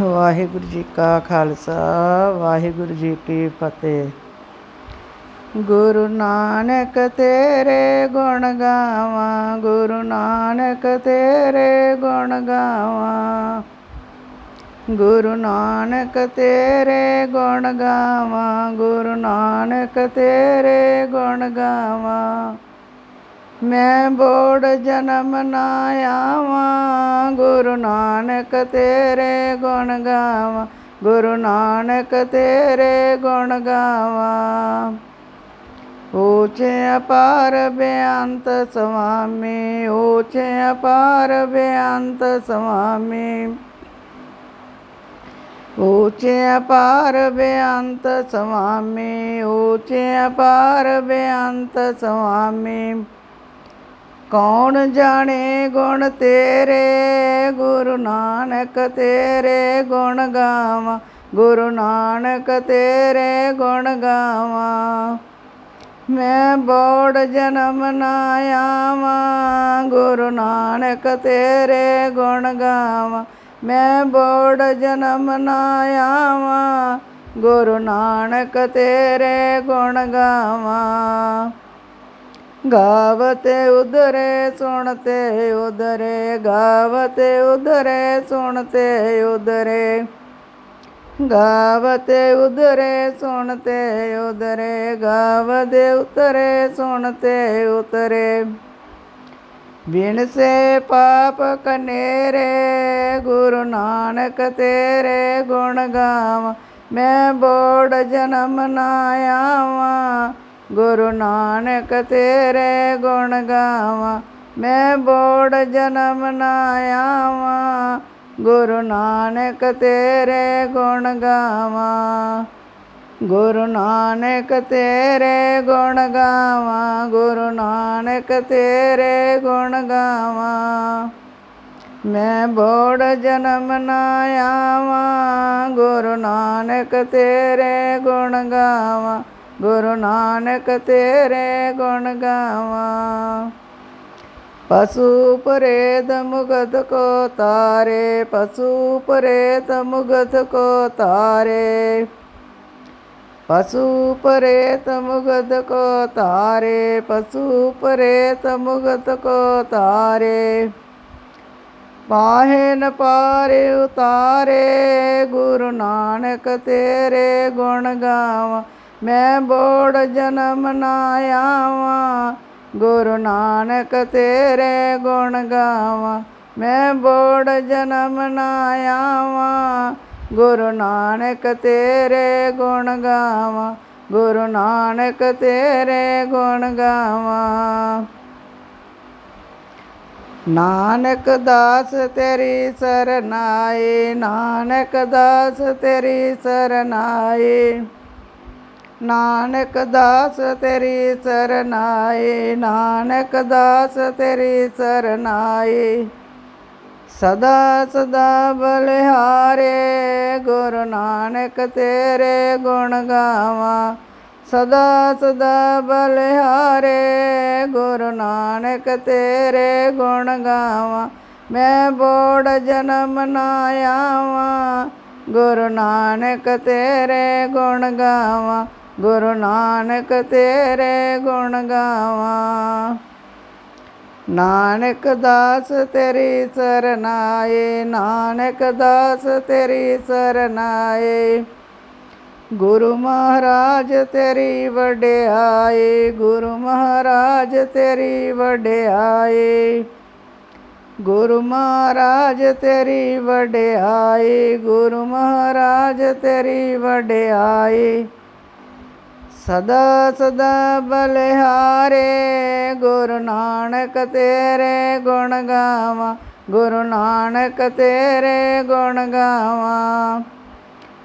ਵਾਹਿਗੁਰੂ ਜੀ ਕਾ ਖਾਲਸਾ, ਵਾਹਿਗੁਰੂ ਜੀ ਕੀ ਫਤਿਹ। ਗੁਰੂ ਨਾਨਕ ਤੇਰੇ ਗੁਣ ਗਾਵਾਂ, ਗੁਰੂ ਨਾਨਕ ਤੇਰੇ ਗੁਣ ਗਾਵਾਂ। ਗੁਰੂ ਨਾਨਕ ਤੇਰੇ ਗੁਣ ਗਾਵਾਂ, ਗੁਰੂ ਨਾਨਕ ਤੇਰੇ ਗੁਣ ਗਾਵਾਂ। ਮੈਂ ਬੋੜ ਜਨਮ ਨਾ ਆਵਾਂ, ਗੁਰੂ ਨਾਨਕ ਤੇਰੇ ਗੁਣ ਗਾਵਾਂ, ਗੁਰੂ ਨਾਨਕ ਤੇਰੇ ਗੁਣ ਗਾਵਾਂ। ਊਚੇ ਅਪਾਰ ਬੇਅੰਤ ਸੁਆਮੀ ਊਚੇ ਅਪਾਰ ਬੇਅੰਤ ਸੁਆਮੀ ਊਚੇ ਅਪਾਰ ਬੇਅੰਤ ਸੁਆਮੀ ਊਚੇ ਅਪਾਰ ਬੇਅੰਤ ਸੁਆਮੀ ਕੌਣ ਜਾਣੇ ਗੁਣ ਤੇਰੇ? ਗੁਰੂ ਨਾਨਕ ਤੇਰੇ ਗੁਣ ਗਾਵਾਂ। ਗੁਰੂ ਨਾਨਕ ਤੇਰੇ ਗੁਣ ਗਾਵਾਂ। ਮੈਂ ਬੋੜ ਜਨਮ ਨਾ ਆਵਾਂ। ਗੁਰੂ ਨਾਨਕ ਤੇਰੇ ਗੁਣ ਗਾਵਾਂ। ਮੈਂ ਬੋੜ ਜਨਮ ਨਾ ਆਵਾਂ। ਗੁਰੂ ਨਾਨਕ ਤੇਰੇ ਗੁਣ ਗਾਵਾਂ। ਗਾਵਤੇ ਉਧਰੇ ਸੁਣਤੇ ਉਧਰੇ, ਗਾਵਤੇ ਉਧਰੇ ਸੁਣਤੇ ਉਧਰੇ। ਗਾਵਤੇ ਉਧਰੇ ਸੁਣਤੇ ਉਧਰੇ ਗਾਵਦੇ ਉਤਰੇ ਸੁਣਤੇ ਉਤਰੇ। ਬਿਨ ਸੇ ਪਾਪ ਕਨੇਰੇ, ਗੁਰੂ ਨਾਨਕ ਤੇਰੇ ਗੁਣ ਗਾਵਾਂ। ਮੈਂ ਬੋੜ ਜਨਮ ਨਾ ਗੁਰੂ ਨਾਨਕ ਤੇਰੇ ਗੁਣ ਗਾਵਾਂ, ਮੈਂ ਬੋੜ ਜਨਮ ਨਾ ਆਵਾਂ। ਗੁਰੂ ਨਾਨਕ ਤੇਰੇ ਗੁਣ ਗਾਵਾਂ। ਗੁਰੂ ਨਾਨਕ ਤੇਰੇ ਗੁਣ ਗਾਵਾਂ, ਗੁਰੂ ਨਾਨਕ ਤੇਰੇ ਗੁਣ ਗਾਵਾਂ। ਮੈਂ ਬੋੜ ਜਨਮ ਨਾ ਆਵਾਂ, ਗੁਰੂ ਨਾਨਕ ਤੇਰੇ ਗੁਣ ਗਾਵਾਂ। ਗੁਰੂ ਨਾਨਕ ਤੇਰੇ ਗੁਣ ਗਾਵਾਂ। ਪਸ਼ੂ ਪ੍ਰੇਤ ਮੁਗਤ ਕੋ ਤਾਰੇ, ਪਸ਼ੂ ਪ੍ਰੇਤ ਮੁਗਤ ਕੋ ਤਾਰੇ। ਪਸ਼ੂ ਪ੍ਰੇਤ ਮੁਗਤ ਕੋ ਤਾਰੇ, ਪਸ਼ੂ ਪ੍ਰੇਤ ਮੁਗਤ ਕੋ ਤਾਰੇ। ਪਾਹੇ ਨ ਪਾਰੇ ਉਤਾਰੇ, ਗੁਰੂ ਨਾਨਕ ਤੇਰੇ ਗੁਣ ਗਾਵਾਂ। ਮੈਂ ਬੋੜ ਜਨਮ ਨਾ ਆਵਾਂ, ਗੁਰੂ ਨਾਨਕ ਤੇਰੇ ਗੁਣ ਗਾਵਾਂ। ਮੈਂ ਬੋੜ ਜਨਮ ਨਾ ਆਵਾਂ, ਗੁਰੂ ਨਾਨਕ ਤੇਰੇ ਗੁਣ ਗਾਵਾਂ। ਗੁਰੂ ਨਾਨਕ ਤੇਰੇ ਗੁਣ ਗਾਵਾਂ। ਨਾਨਕ ਦਾਸ ਤੇਰੀ ਸਰਨਾਏ, ਨਾਨਕ ਦਾਸ ਤੇਰੀ ਸਰਨਾਏ। ਨਾਨਕ ਦਾਸ ਤੇਰੀ ਸਰਨਾਏ, ਨਾਨਕ ਦਾਸ ਤੇਰੀ ਸਰਨਾਏ। ਸਦਾ ਸਦਾ ਬਲਿਹਾਰੇ, ਗੁਰੂ ਨਾਨਕ ਤੇਰੇ ਗੁਣ ਗਾਵਾਂ। ਸਦਾ ਸਦਾ ਬਲਿਹਾਰੇ, ਗੁਰੂ ਨਾਨਕ ਤੇਰੇ ਗੁਣ ਗਾਵਾਂ। ਮੈਂ ਬੋੜ ਜਨਮ ਨਾ ਆਵਾਂ, ਗੁਰੂ ਨਾਨਕ ਤੇਰੇ ਗੁਣ ਗਾਵਾਂ। ਗੁਰੂ ਨਾਨਕ ਤੇਰੇ ਗੁਣ ਗਾਵਾਂ। ਨਾਨਕ ਦਾਸ ਤੇਰੀ ਸਰਨਾਏ, ਨਾਨਕ ਦਾਸ ਤੇਰੀ ਸਰਨਾਏ। ਗੁਰੂ ਮਹਾਰਾਜ ਤੇਰੀ ਵਡਿਆਈ ਗੁਰੂ ਮਹਾਰਾਜ ਤੇਰੀ ਵਡਿਆਈ ਗੁਰੂ ਮਹਾਰਾਜ ਤੇਰੀ ਵਡਿਆਈ ਗੁਰੂ ਮਹਾਰਾਜ ਤੇਰੀ ਵਡਿਆਈ ਸਦਾ ਸਦਾ ਬਲਿਹਾਰੇ, ਗੁਰੂ ਨਾਨਕ ਤੇਰੇ ਗੁਣ ਗਾਵਾਂ, ਗੁਰੂ ਨਾਨਕ ਤੇਰੇ ਗੁਣ ਗਾਵਾਂ।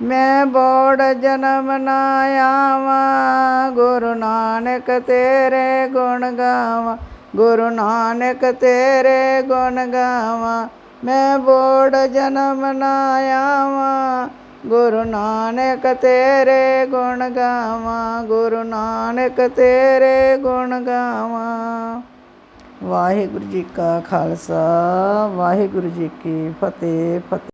ਮੈਂ ਬੋੜ ਜਨਮ ਨਾ ਆਵਾਂ, ਗੁਰੂ ਨਾਨਕ ਤੇਰੇ ਗੁਣ ਗਾਵਾਂ, ਗੁਰੂ ਨਾਨਕ ਤੇਰੇ ਗੁਣ ਗਾਵਾਂ। ਮੈਂ ਬੋੜ ਜਨਮ ਨਾ ਆਵਾਂ ਗੁਰੂ ਨਾਨਕ ਤੇਰੇ ਗੁਣ ਗਾਵਾਂ, ਗੁਰੂ ਨਾਨਕ ਤੇਰੇ ਗੁਣ ਗਾਵਾਂ। ਵਾਹਿਗੁਰੂ ਜੀ ਕਾ ਖਾਲਸਾ, ਵਾਹਿਗੁਰੂ ਜੀ ਕੀ ਫਤਿਹ ਫਤਿਹ।